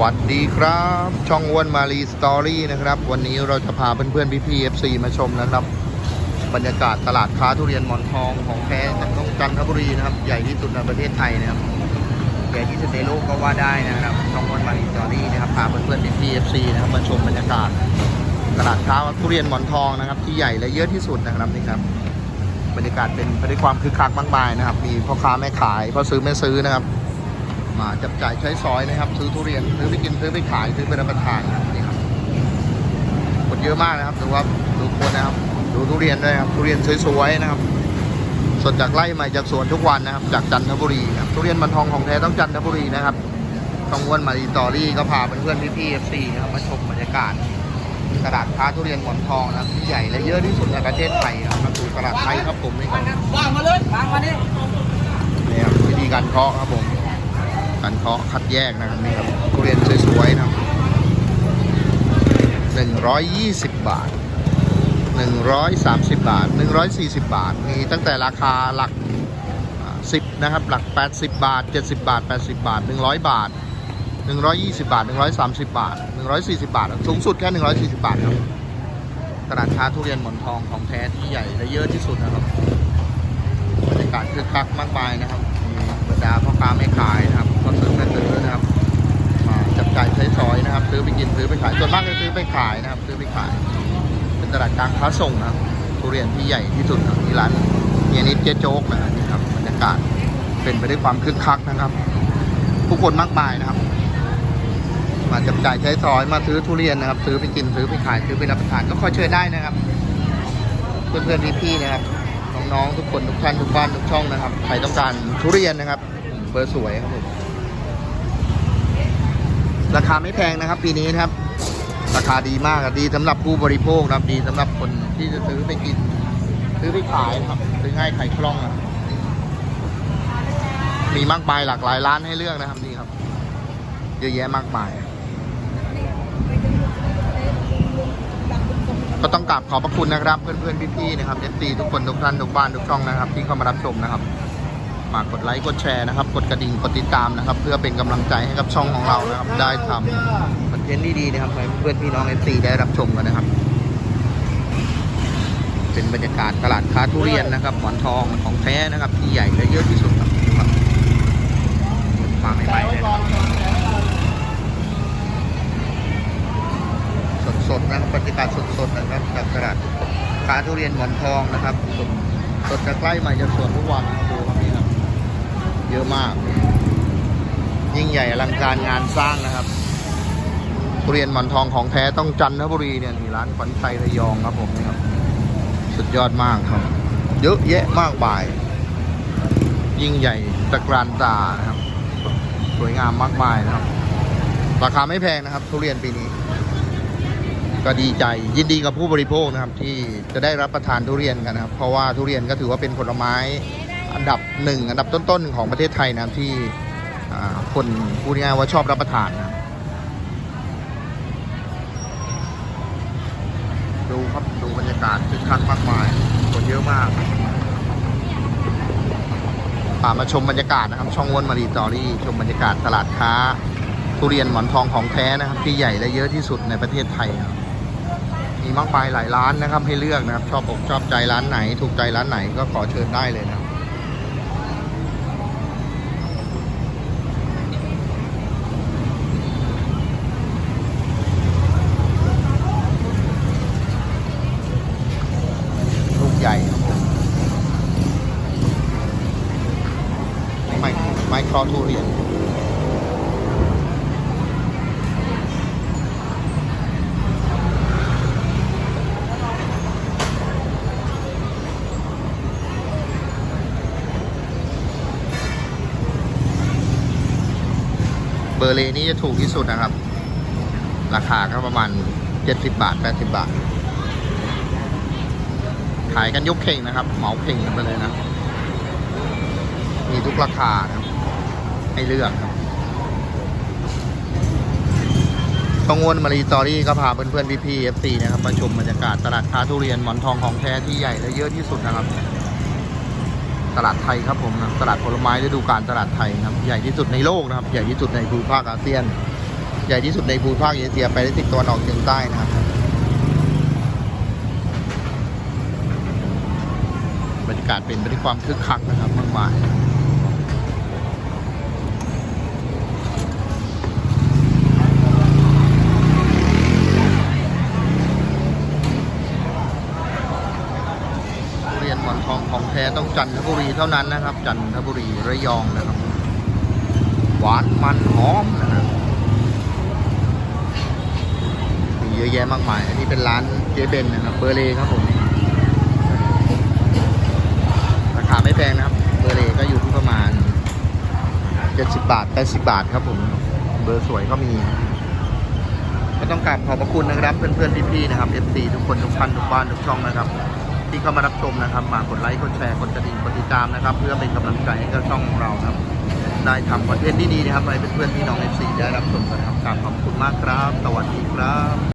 วัสดีครับ ช่องวนมารีสตอรี่นะครับ วันนี้เราจะพาเพื่อนๆพี่พี่เอฟซีมาชมนะครับ บรรยากาศตลาดค้าทุเรียนหมอนทองของแท้จากต้องจันทบุรีนะครับ ใหญ่ที่สุดในประเทศไทยนะครับใหญ่ที่สุดในโลกก็ว่าได้นะครับ ช่องวนมารีสตอรี่นะครับพาเพื่อนๆพี่พี่เอฟซีนะครับมาชมบรรยากาศตลาดค้าทุเรียนหมอนทองนะครับ ที่ใหญ่และเยอะที่สุดนะครับนี่ครับบรรยากาศเป็นไปด้วยความคึกคักมากมายนะครับ มีพ่อค้าแม่ขายพ่อซื้อแม่ซื้อนะครับ มาจับจ่ายใช้สอยนะครับ ซื้อทุเรียนซื้อไปกินซื้อไปขายซื้อไปรับประทานนะครับนี่ครับคนเยอะมากนะครับดูว่าดูคนนะครับ ดูทุเรียนด้วยครับทุเรียนสวยๆนะครับสดจากไร่ใหม่จากสวนทุกวันนะครับ จากจันทบุรีนะครับทุเรียนมันทองของแท้ต้องจันทบุรีนะครับต้องอ้วนมาดีตอรี่ก็พาเพื่อนๆพี่ๆเอฟซีนะครับมาชมบรรยากาศตลาดค้าทุเรียนหมอนทองนะครับที่ใหญ่และเยอะที่สุดในประเทศไทยนะครับก็คือตลาดไทยครับผมนี่ครับวางมาเลยวางมานี่นี่ครับวิธีการเคาะครับผม การเคาะคัดแยกนะครับนี่ครับทุเรียนสวยๆนะครับ 120 บาท 130 บาท 140 บาท มีตั้งแต่ราคาหลัก 10 นะครับ หลัก 80 บาท 70 บาท 80 บาท 100 บาท 120 บาท 130 บาท 140 บาท สูงสุดแค่ 140 บาทครับตลาดค้าทุเรียนหมอนทองของแท้ที่ใหญ่และเยอะที่สุดนะครับบรรยากาศคึกคักมากมายนะครับ ดาพ่อค้าแม่ขายนะครับก็ซื้อแม่ซื้อนะครับ มาจับจ่ายใช้สอยนะครับ ซื้อไปกินซื้อไปขายส่วนมากจะซื้อไปขายนะครับ ซื้อไปขาย เป็นตลาดกลางค้าส่งนะครับทุเรียนที่ใหญ่ที่สุดนะที่ร้านเฮียนิดเจ๊โจ๊กนะครับนี่ครับบรรยากาศเป็นไปด้วยความคึกคักนะครับ ผู้คนมากมายนะครับ มาจับจ่ายใช้สอยมาซื้อทุเรียนนะครับ ซื้อไปกินซื้อไปขายซื้อไปรับประทานก็ค่อยเชิญได้นะครับ เพื่อนๆพี่ๆนะครับ น้องๆทุกคนทุกท่านทุกบ้านทุกช่องนะครับ ใครต้องการทุเรียนนะครับ เบอร์สวยครับผมราคาไม่แพงนะครับ ปีนี้นะครับ ราคาดีมากดีสำหรับผู้บริโภคนะครับ ดีสำหรับคนที่จะซื้อไปกิน ซื้อไปขายนะครับซื้อง่ายขายคล่องอะมีมากมายหลากหลายร้านให้เลือกนะครับนี่ครับ เยอะแยะมากมาย ก็ต้องกราบขอบพระคุณนะครับ เพื่อนๆพี่ๆนะครับเอฟซีทุกคนทุกท่านทุกบ้านทุกช่องนะครับ ที่เข้ามารับชมนะครับฝากกดไลค์กดแชร์นะครับ กดกระดิ่งกดติดตามนะครับ เพื่อเป็นกำลังใจให้กับช่องของเรานะครับ ได้ทำคอนเทนต์ดีๆนะครับให้เพื่อนพี่น้องเอฟซีได้รับชมกันนะครับ เป็นบรรยากาศตลาดค้าทุเรียนนะครับหมอนทองของแท้นะครับ ที่ใหญ่และเยอะที่สุดครับครับมใหม่ๆเลย สดๆนะครับบรรยากาศสดๆนะครับจากตลาดค้าทุเรียนหมอนทองนะครับ สดสดจากใกล้ใหม่จากสวนทุกวันครับดูครับนี่ครับเยอะมาก ยิ่งใหญ่อลังการงานสร้างนะครับทุเรียนหมอนทองของแท้ต้องจันทบุรีเนี่ยนี่ร้านขวัญใจระยองครับผมนี่ครับสุดยอดมากครับ เยอะแยะมากมาย ยิ่งใหญ่ตะกรานตานะครับ สวยงามมากมายนะครับราคาไม่แพงนะครับ ทุเรียนปีนี้ ก็ดีใจยินดีกับผู้บริโภคนะครับที่จะได้รับประทานทุเรียนกันนะครับ เพราะว่าทุเรียนก็ถือว่าเป็นผลไม้อันดับหนึ่งอันดับต้นๆของประเทศไทยนะครับที่คนพูดง่ายๆว่าชอบรับประทานนะดูครับดูบรรยากาศคึกคักมากมายคนเยอะมากามาชมบรรยากาศนะครับ ช่องวนมารีตอรี่ชมบรรยากาศตลาดค้า ทุเรียนหมอนทองของแท้นะครับ ที่ใหญ่และเยอะที่สุดในประเทศไทยครับ มีมากมายหลายร้านนะครับ ให้เลือกนะครับ ชอบอกชอบใจร้านไหน ถูกใจร้านไหนก็ขอเชิญได้เลยนะลูกใหญ่ไม้ไม้คอทุเรียน เบอร์เลนี่จะถูกที่สุดนะครับ ราคาก็ประมาณ 70 บาท 80 บาท ขายกันยกเข่งนะครับ เหมาเข่งกันไปเลยนะ มีทุกราคานะครับให้เลือกครับต้องวนมารีตอรี่ก็พาเพื่อนๆพี่ๆเอฟซีนะครับมาชมบรรยากาศตลาดค้าทุเรียนหมอนทองของแท้ที่ใหญ่และเยอะที่สุดนะครับ ตลาดไทยครับผมนะตลาดผลไม้ฤดูกาลตลาดไทยนะครับใหญ่ที่สุดในโลกนะครับ ใหญ่ที่สุดในภูมิภาคอาเซียน ใหญ่ที่สุดในภูมิภาคเอเชียไปได้ติดตัวนออกเฉียงใต้นะครับบรรยากาศเป็นไปด้วยความคึกคักนะครับมากมาย ทุเรียนหมอนทองของแท้ ต้องจันทบุรีเท่านั้นนะครับ จันทบุรีระยองนะครับ หวานมันหอมนะครับมีเยอะแยะมากมาย อันนี้เป็นร้านเจเบนนะครับเบอร์เลครับผมราคาไม่แพงนะครับ เบอร์เลก็อยู่ที่ประมาณ 70 บาท 80 บาทครับผม เบอร์สวยก็มีก็ต้องกราบขอบพระคุณนะครับเพื่อนๆพี่ๆนะครับ FC ทุกคนทุกท่านทุกบ้านทุกช่องนะครับ ที่เข้ามารับชมนะครับ มากดไลค์กดแชร์กดกระดิ่งกดติดตามนะครับ เพื่อเป็นกำลังใจให้กับช่องของเราครับได้ทำคอนเทนต์ดีๆนะครับให้เพื่อนๆพี่น้อง FC ได้รับชมกันครับขอบคุณมากครับ สวัสดีครับ